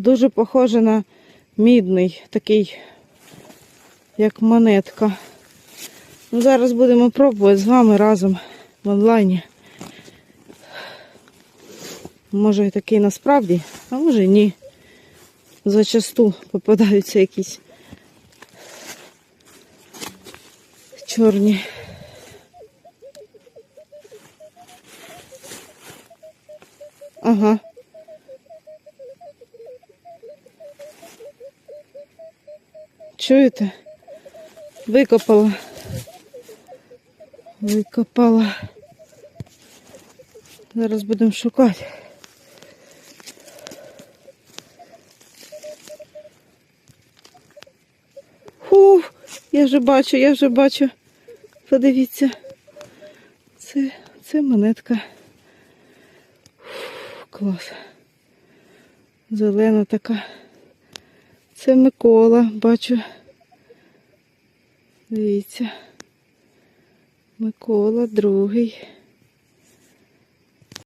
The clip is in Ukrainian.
Дуже похоже на мідний, такий, як монетка. Ну, зараз будемо пробувати з вами разом в онлайні. Може і такий насправді, а може ні. Зачасту попадаються якісь чорні. Ага. Чуєте? Викопала. Викопала. Зараз будемо шукати. Фу, я вже бачу, я вже бачу. Подивіться. Це, це монетка. Фу, клас. Зелена така. Це Микола, бачу. Дивіться. Микола, другий.